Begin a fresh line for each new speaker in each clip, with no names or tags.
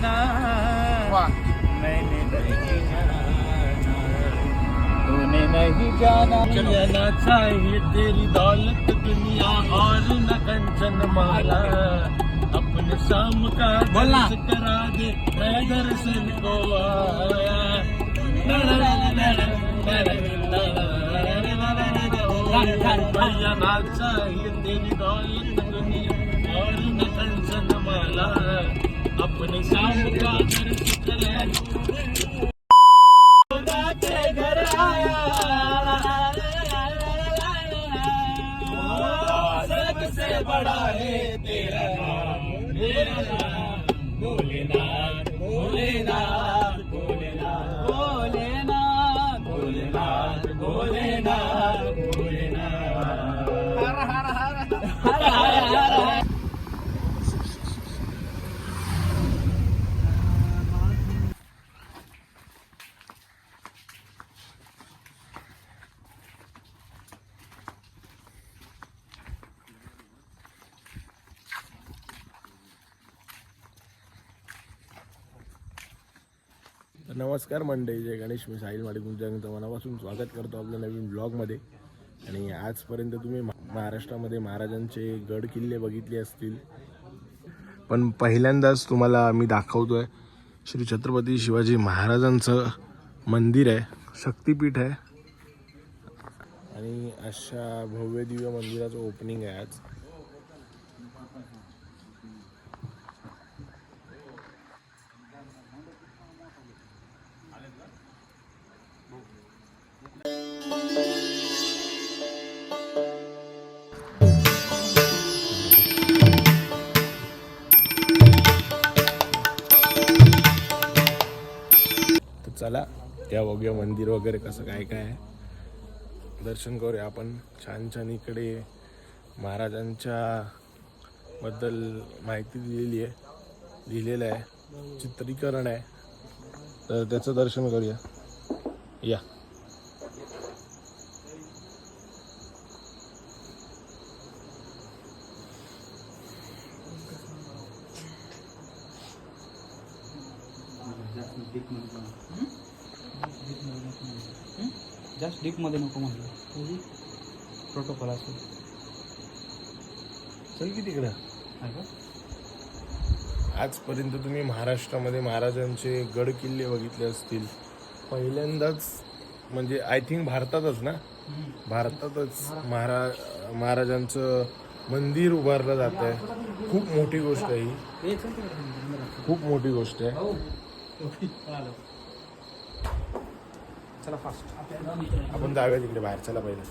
जाना मैंने नहीं जाना तूने नहीं जाना लेना चाहिए तेरी दौलत दुनिया और न कंचन माला अपने शाम का बोला करा दे मैं दर्शन को भैया ना चाहिए तेरी दौलत दुनिया और न कंचन माला अपने शाम का
नमस्कार मंडळी. जय गणेश. मी साहिल माडी तुमच्या मनापासून स्वागत करतो आपल्या नवीन ब्लॉगमध्ये आणि आजपर्यंत तुम्ही महा- महाराष्ट्रामध्ये महाराजांचे गड किल्ले बघितले असतील. पण पहिल्यांदाच तुम्हाला मी दाखवतोय श्री छत्रपती शिवाजी महाराजांचं मंदिर आहे शक्तिपीठ आहे. आणि अशा भव्य दिव्य मंदिराचं ओपनिंग आहे आज. त्या बघूया मंदिर वगैरे कसं काय काय आहे. दर्शन करूया आपण. छान छान इकडे महाराजांच्या बद्दल माहिती दिलेली आहे. लिहिलेलं आहे. चित्रीकरण आहे. तर त्याचं दर्शन करूया. या.
जास्त डीपमध्ये नको म्हणलं प्रोटोकॉल असेल.
चल की तिकडं? आजपर्यंत तुम्ही महाराष्ट्रामध्ये महाराजांचे गड किल्ले बघितले असतील. पहिल्यांदाच म्हणजे आय थिंक भारतातच ना? भारतातच महारा महाराजांचं मंदिर उभारलं जात आहे खूप मोठी गोष्ट आहे ही. खूप मोठी गोष्ट आहे.
हो. चला फास्ट
आपण जाऊया तिकडे बाहेर. चला पहिलं.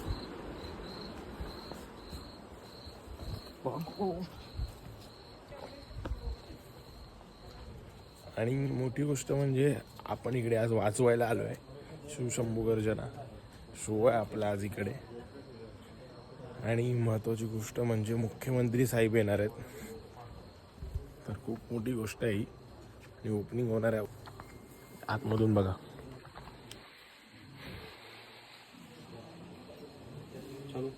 आणि मोठी गोष्ट म्हणजे आपण इकडे आज वाचवायला आलो आहे शिवशंभू गर्जना शो आहे आपला आज इकडे. आणि महत्त्वाची गोष्ट म्हणजे मुख्यमंत्री साहेब येणार आहेत. तर खूप मोठी गोष्ट आहे ही. आणि ओपनिंग होणार आहे. आतमधून बघा.
चलो.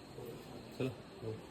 चला.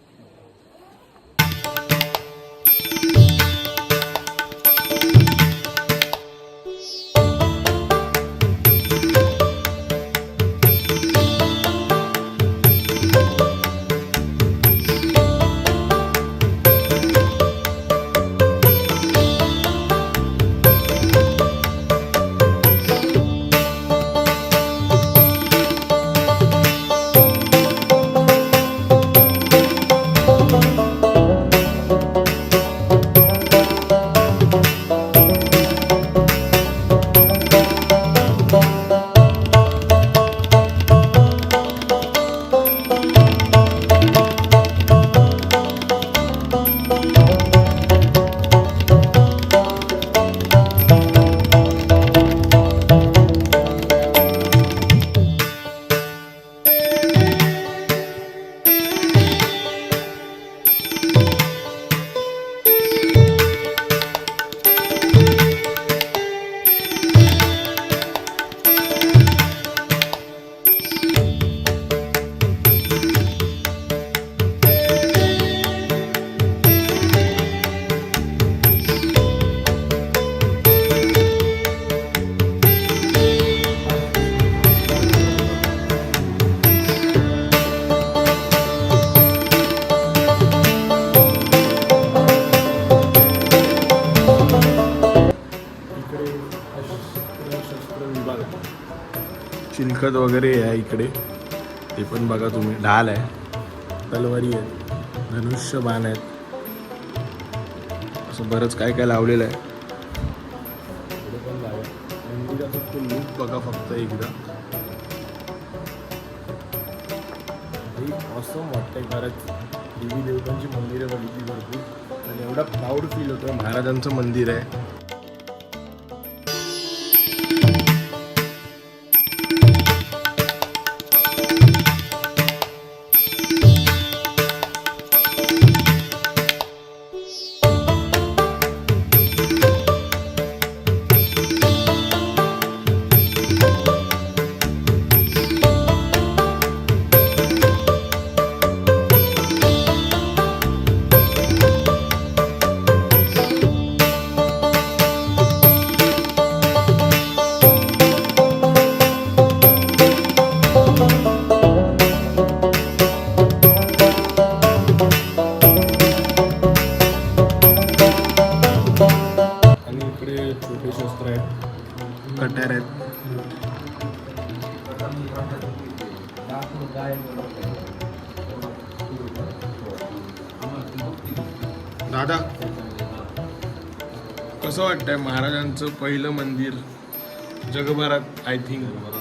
वगैरे आहे इकडे. ते पण बघा तुम्ही. ढाल आहे. तलवारी आहेत धनुष्य बाण आहेत. असं बरंच काय काय लावलेलं आहे. पण तो लूक बघा फक्त एकदा. असं वाटतंय खरंच. देवी देवतांची मंदिरं बघितली भरपूर. आणि एवढा प्राऊड फील होतं महाराजांचं मंदिर आहे. कट्यार आहेत दादा कसं वाटतंय महाराजांचं पहिलं मंदिर जगभरात आय थिंक
म्हणजे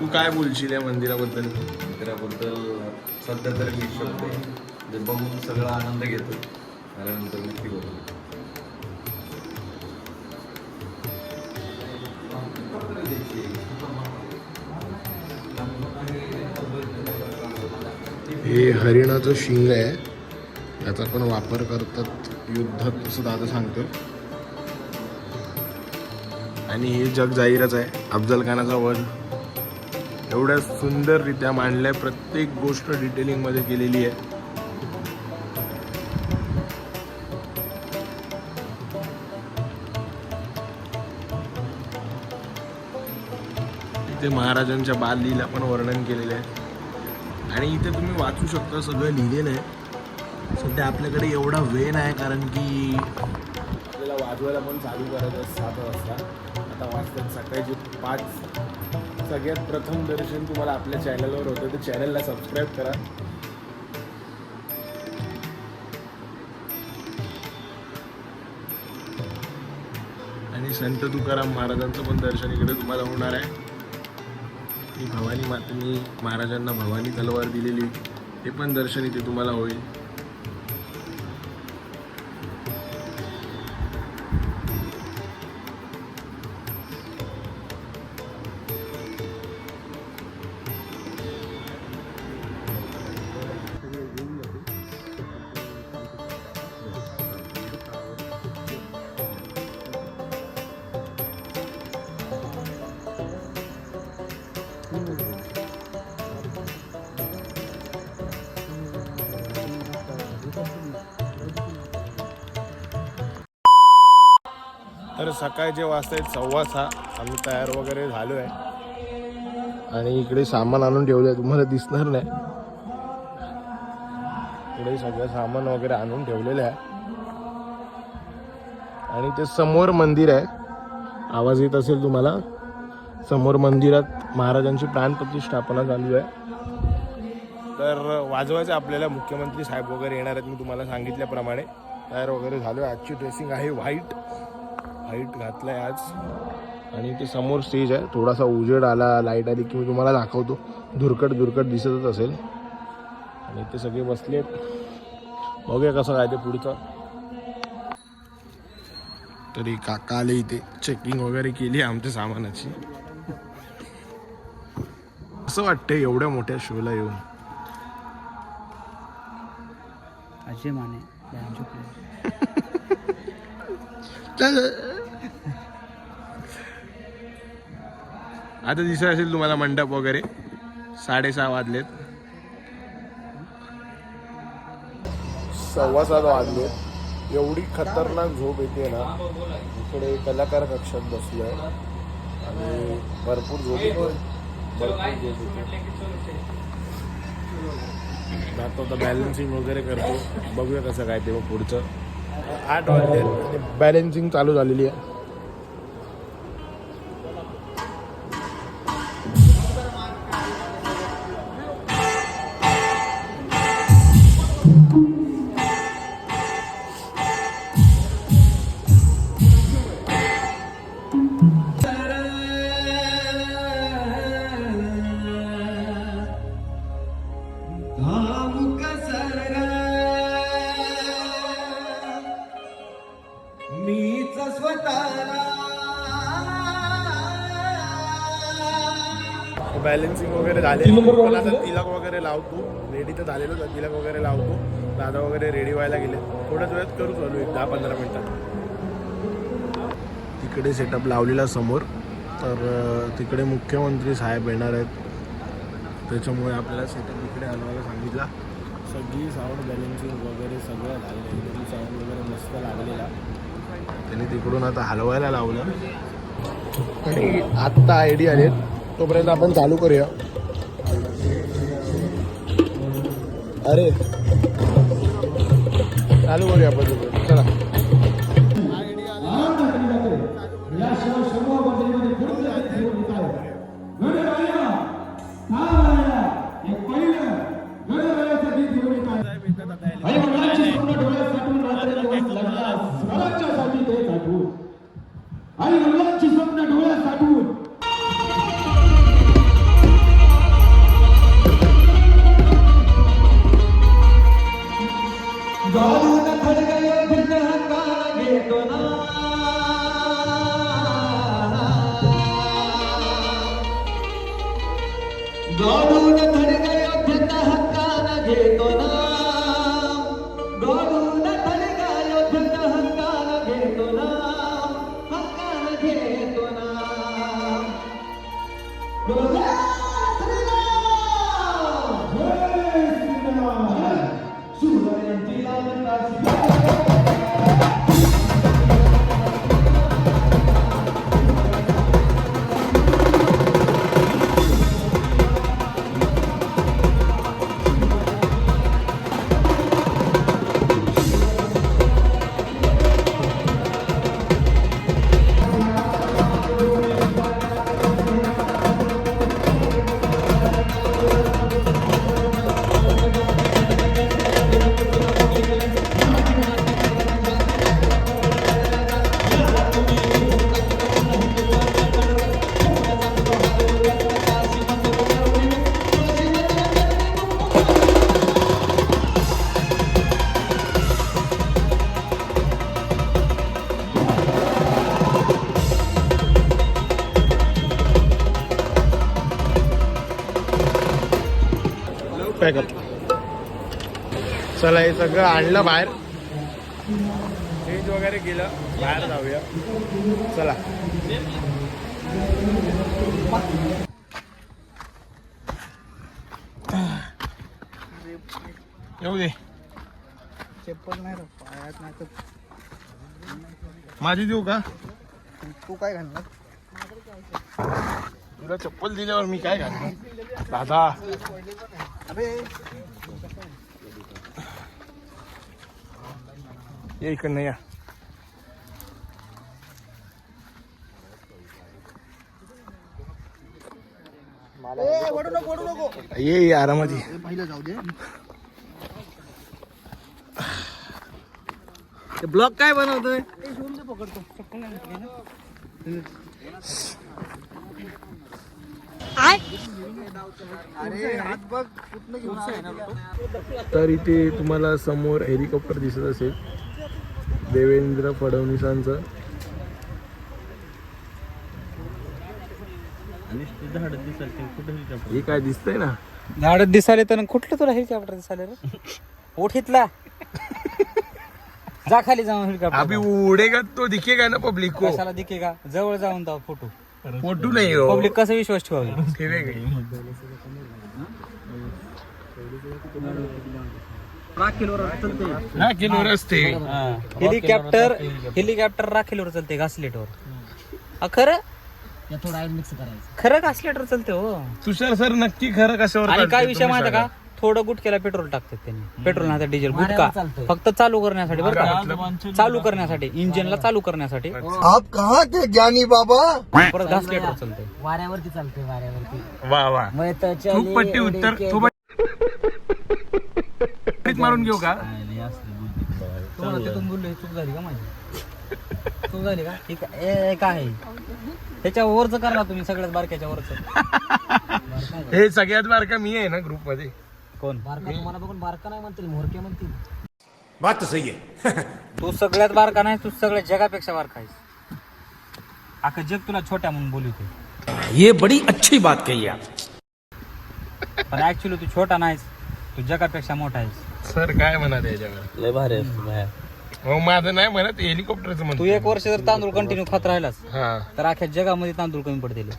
तू काय बोलशील या मंदिराबद्दल?
मंदिराबद्दल सध्या तरी मी शब्द आहे. जे बघून सगळा आनंद घेतो. आल्यानंतर नक्की होतो.
हे हरिणाचं शिंग आहे. याचा पण वापर करतात युद्धात असं दादा सांगतो आणि हे जग जाहीरच आहे. अफजल खानाचा वध. एवढ्या सुंदररित्या मांडल्या. प्रत्येक गोष्ट डिटेलिंगमध्ये केलेली आहे. इथे महाराजांच्या बालीला पण वर्णन केलेलं आहे. आणि इथे तुम्ही वाचू शकता सगळं लिहिलेलं आहे. सध्या आपल्याकडे एवढा वेळ नाही कारण की आपल्याला वाजवायला पण चालू करायचं सात वाजता. आता वाजतात सकाळचे पाच. सगळ्यात प्रथम दर्शन तुम्हाला आपल्या चॅनलवर होतं तर चॅनलला सबस्क्राईब करा. आणि संत तुकाराम महाराजांचं पण दर्शन इकडे तुम्हाला होणार आहे. ही भवानी मातेने महाराजांना भवानी तलवार दिलेली ते पण दर्शन इथे तुम्हाला होईल. सकाळचे वाजता आहेत सव्वा सहा. आम्ही तयार वगैरे झालो आहे आणि इकडे सामान आणून ठेवलं आहे तुम्हाला दिसणार नाही. इकडे सगळं सामान वगैरे आणून ठेवलेलं आहे. आणि ते समोर मंदिर आहे. आवाज येत असेल तुम्हाला? समोर मंदिरात महाराजांची प्राणप्रतिष्ठापना चालू आहे. तर वाजवायचं आपल्याला मुख्यमंत्री साहेब वगैरे येणार आहेत मी तुम्हाला सांगितल्याप्रमाणे. तयार वगैरे झालो आहे आजची ड्रेसिंग आहे व्हाईट व्हाईट घातलं आहे आज. आणि ते समोर स्टेज आहे. थोडासा उजेड आला लाइट आली की मी तुम्हाला दाखवतो. धुरकट धुरकट दिसतच असेल. आणि ते सगळे बसले बघूया कसं काय ते पुढचं. तरी काका आले इथे चेकिंग वगैरे केली आमच्या सामानाची. असं वाटतंय एवढ्या मोठ्या शोला येऊन.
अजय माने
आता दिसत असेल तुम्हाला मंडप वगैरे. साडेसहा वाजलेत. सव्वा सात वाजले. एवढी खतरनाक झोप येते ना इकडे कलाकार कक्षात बसलोय. आणि भरपूर झोप येते. भरपूर झोप येते. आता आता बॅलन्सिंग वगैरे करतो. बघूया कसं काय ते मग पुढचं. आठ वाजले बॅलन्सिंग चालू झालेली आहे. बॅलन्सिंग वगैरे झाले. पण आता तिलक वगैरे लावतो. रेडी तर झालेलो तिलक वगैरे लावतो. दादा वगैरे रेडी व्हायला गेले. थोड्याच वेळात करू चालू एक दहा पंधरा मिनिटात. तिकडे सेटअप लावलेला समोर. तर तिकडे मुख्यमंत्री साहेब येणार आहेत. त्याच्यामुळे आपल्याला सेटअप इकडे हलवायला सांगितला. सगळी साऊंड बॅलन्सिंग वगैरे सगळं झालं एकदम साऊंड वगैरे मस्त लागलेला. त्यांनी तिकडून आता हलवायला लावलं. आणि आत्ता आयडिया आलेत. तोपर्यंत आपण चालू करूया. अरे. चालू करूया आपण. चला. चला हे सगळं आणलं बाहेर. चेंज वगैरे केलं. बाहेर जाऊया. चला. येऊ दे.
चप्पल नाही रे पायात नाही तर
माझी देऊ का?
तू काय घालणार?
तुला चप्पल दिल्यावर मी काय घालणार? दादा.
अबे
ये इकडनं या.
ए, ओढू नको ओढू नको.
ये ये आरामात ये.
पहिलं जाऊ दे. ब्लॉग काय बनवतोय? अरे हात बघ कुठनं घेऊन आला?
तर इथे तुम्हाला समोर हेलिकॉप्टर दिसत असेल. देवेंद्र फडणवीसांचं. हे काय दिसतंय ना?
झाड दिसाले तर कुठलं तुला हेलिकॉप्टर दिसाले रे? ओठीतला जा खाली जाऊन
अभी
हेलिकॉप्टर
उडेगा तो दिखेगा ना पब्लिक को
कशाला दिखे का? जवळ जाऊन जाऊ फोटो.
फोटो नाही हो.
पब्लिक कसं विश्वास ठेवावी?
हा. किलो रस्ते
हेलिकॉप्टर हेलिकॉप्टर राखेलवर चलते घासलेटवर. खरं? खरं घासलेटर चालते हो.
तुषार सर नक्की खरं कशावर
आणि काय विषय माहिती. का? थोडं गुटक्याला पेट्रोल टाकतात त्यांनी. पेट्रोल नाही डिझेल गुटका फक्त चालू करण्यासाठी बरं का? चालू करण्यासाठी इंजिनला चालू करण्यासाठी.
आप कहाँ थे ज्ञानी बाबा?
परत घासलेटर चालते.
वाऱ्यावरती चालते वाऱ्यावरती.
वा वा. पट्टी उत्तर मारून घेऊ का?
तुम्हाला तिथून बोललो चूक झाली का माझी? चूक झाली का? ठीक आहे ए, काय आहे. त्याच्या वरच करा तुम्ही सगळ्यात बारक्याच्या वरच.
हे सगळ्यात बारका मी आहे ना ग्रुपमध्ये
कोण
बारका तुम्हाला बघून बारका नाही म्हणतील मोरके म्हणतील.
बात तो सही है
तू सगळ्यात बारका नाही तू सगळ्या जगापेक्षा बारका आहेस. अख्खं जग तुला छोट्या म्हणून बोलवते
ये बड़ी अच्छी बात कही आप.
पण ऍक्च्युली तू छोटा नाहीस तू जगापेक्षा मोठा आहेस.
सर काय म्हणत याच्यावर?
लय भारी असतो बाहेर.
हो माझं नाही म्हणत हेलिकॉप्टरचं
तू
म्हणतो
एक वर्ष जर तांदूळ कंटिन्यू खात राहिलास
हा.
तर अख्ख्या जगामध्ये तांदूळ कमी पडतील.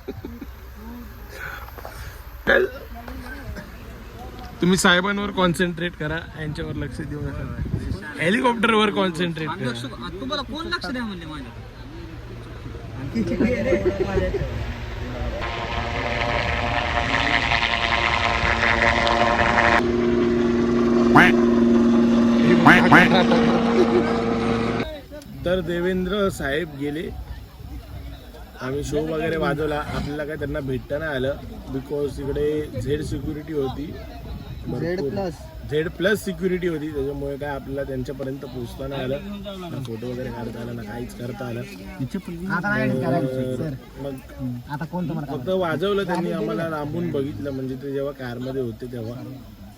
तुम्ही साहेबांवर कॉन्सन्ट्रेट करा यांच्यावर लक्ष देऊ नका हेलिकॉप्टरवर कॉन्सन्ट्रेट करा.
तुम्हाला कोण लक्ष द्या म्हणले माझ्या
तर देवेंद्र साहेब गेले. आम्ही शो वगैरे वाजवला. आपल्याला काय त्यांना भेटता नाही आलं बिकॉज तिकडे झेड सिक्युरिटी होती. Z plus Z plus security होती. त्याच्यामुळे काय आपल्याला त्यांच्यापर्यंत पोहोचता नाही आलं. ना फोटो वगैरे काढता आला ना काहीच करता आलं. तर मग फक्त वाजवलं त्यांनी आम्हाला लांबून बघितलं. म्हणजे ते जेव्हा कारमध्ये होते तेव्हा.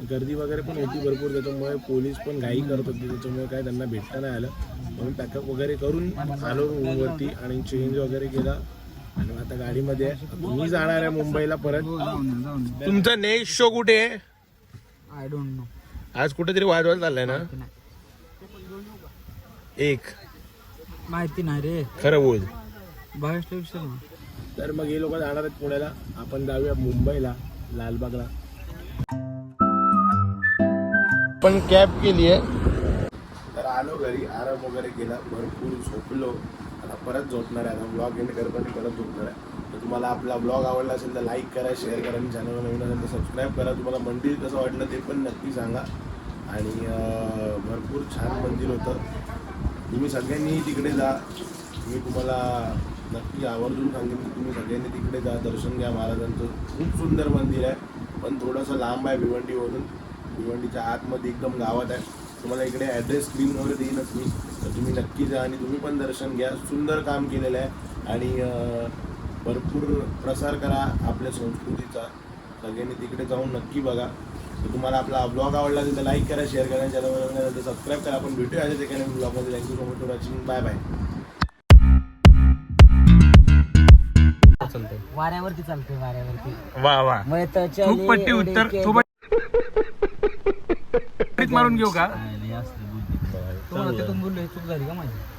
गर्दी वगैरे पण होती भरपूर त्याच्यामुळे पोलीस पण घाई करत होते त्याच्यामुळे काय त्यांना भेटता नाही आलं. म्हणून पॅकअप वगैरे करून आलो रूमवरती आणि चेंज वगैरे केला. आणि आता गाडीमध्ये आहे. मी जाणार आहे मुंबईला परत. तुमचा नेक्स्ट शो कुठे आहे?
आय डोंट नो
आज कुठेतरी वाजवायला चाललाय ना? एक.
माहिती नाही रे.
खरं बोल. तर मग हे लोक जाणार आहेत पुण्याला. आपण जाऊया मुंबईला लालबागला. पण कॅब केली आहे तर आलो घरी आराम वगैरे केला भरपूर झोपलो. आता परत झोपणार आहे. आता ब्लॉग एंड करताना परत झोपणार आहे. तर तुम्हाला आपला ब्लॉग आवडला असेल तर लाईक करा शेअर करा. आणि चॅनल नवीन असेल तर सबस्क्राईब करा. तुम्हाला मंदिर कसं वाटलं ते पण नक्की सांगा. आणि भरपूर छान मंदिर होतं. तुम्ही सगळ्यांनी तिकडे जा. मी तुम्हाला नक्की आवर्जून सांगेन की तुम्ही सगळ्यांनी तिकडे जा. दर्शन घ्या महाराजांचं. खूप सुंदर मंदिर आहे. पण थोडंसं लांब आहे भिवंडीवरून. भिवंडीच्या आतमध्ये एकदम गावात आहे. तुम्हाला इकडे ॲड्रेस स्क्रीनवर देईनच मी. तर तुम्ही नक्की जा आणि तुम्ही पण दर्शन घ्या. सुंदर काम केलेलं आहे. आणि भरपूर प्रसार करा आपल्या संस्कृतीचा. सगळ्यांनी तिकडे जाऊन नक्की बघा. तर तुम्हाला आपला ब्लॉग आवडला असेल तर लाईक करा शेअर करा चॅनल सबस्क्राईब करा. आपण भेटूया अशाच एका ब्लॉगमध्ये thank you so much for watching bye
bye
वाऱ्यावरती चालते वाऱ्यावरती.
वा वा. पट्टी उत्तर मारून घेऊ का?
तुम्हाला तिथून बोललो चूक झाली का माझी?